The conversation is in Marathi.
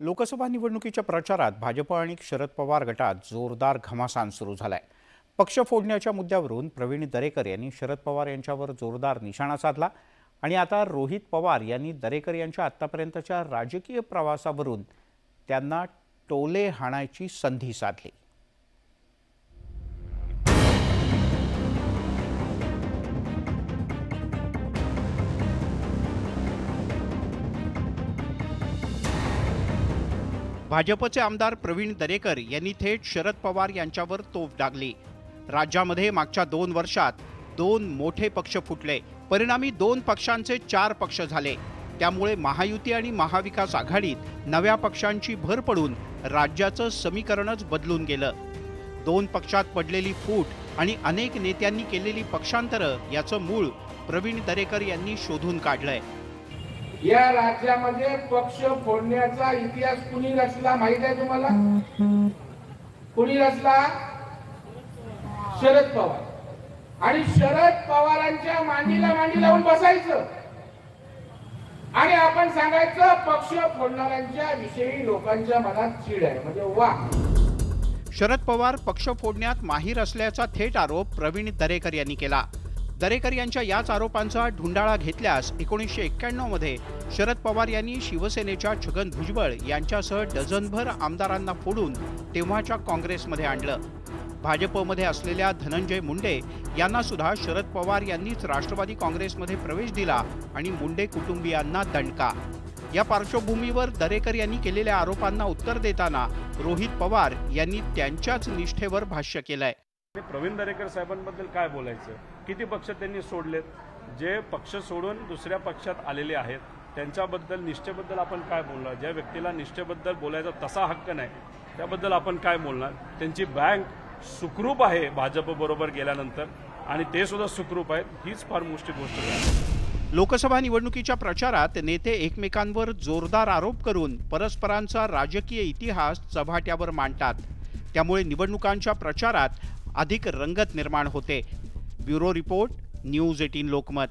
लोकसभा निवडणुकीच्या प्रचारात भाजप आणि शरद पवार गटात जोरदार घमासान सुरू झालाय. पक्ष फोडण्याच्या मुद्द्यावरून प्रवीण दरेकर यांनी शरद पवार यांच्यावर जोरदार निशाणा साधला आणि आता रोहित पवार यांनी दरेकर यांच्या आत्तापर्यंतच्या राजकीय प्रवासावरून त्यांना टोले हाणायची संधी साधली. भाजपचे आमदार प्रवीण दरेकर यांनी थेट शरद पवार यांच्यावर तोफ डागली. राज्यामध्ये मागच्या दोन वर्षात दोन मोठे पक्ष फुटले. परिणामी दोन पक्षांचे चार पक्ष झाले. त्यामुळे महायुती आणि महाविकास आघाडीत नव्या पक्षांची भर पडून राज्याचं समीकरणच बदलून गेलं. दोन पक्षात पडलेली फूट आणि अनेक नेत्यांनी केलेली पक्षांतरं याचं मूळ प्रवीण दरेकर यांनी शोधून काढलंय. या राज्यामध्ये पक्ष फोडण्याचा इतिहास कुणी रचला माहीत आहे तुम्हाला? कुणी रचला? शरद पवार. आणि शरद पवारांच्या मांडीला मांडी लावून बसायचं. आणि आपण सांगायचं पक्ष फोडणाऱ्यांच्या विषयी लोकांच्या मनात चीड आहे म्हणजे वा शरद पवार पक्ष फोडण्यात माहीर असल्याचा थेट आरोप प्रवीण दरेकर यांनी केला. दरेकर यांच्या याच आरोपांचा ढुंडाळा घेतल्यास एकोणीसशे एक्क्याण्णवमध्ये शरद पवार यांनी शिवसेनेच्या छगन भुजबळ यांच्यासह डझनभर आमदारांना फोडून तेव्हाच्या काँग्रेसमध्ये आणलं. भाजपमध्ये असलेल्या धनंजय मुंडे यांना सुद्धा शरद पवार यांनीच राष्ट्रवादी काँग्रेसमध्ये प्रवेश दिला आणि मुंडे कुटुंबियांना दणका. या पार्श्वभूमीवर दरेकर यांनी केलेल्या आरोपांना उत्तर देताना रोहित पवार यांनी त्यांच्याच निष्ठेवर भाष्य केलंय. प्रवीण दरेकर साहेबांबद्दल काय बोलायचं? किती पक्ष त्यांनी सोडलेत? जे पक्ष सोडून दुसऱ्या पक्षात आलेले आहेत त्यांच्याबद्दल निष्ठेबद्दल आपण काय बोलणार? ज्या व्यक्तीला निष्ठेबद्दल बोलायचा तसा हक्क नाही त्याबद्दल आपण काय बोलणार? त्यांची बँक सुखरूप आहे भाजपबरोबर गेल्यानंतर आणि ते सुद्धा सुखरूप आहेत हीच फार मोठी गोष्ट आहे. लोकसभा निवडणुकीच्या प्रचारात नेते एकमेकांवर जोरदार आरोप करून परस्परांचा राजकीय इतिहास चव्हाट्यावर मांडतात. त्यामुळे निवडणुकांच्या प्रचारात अधिक रंगत निर्माण होते. Bureau report news eighteen Lokmat.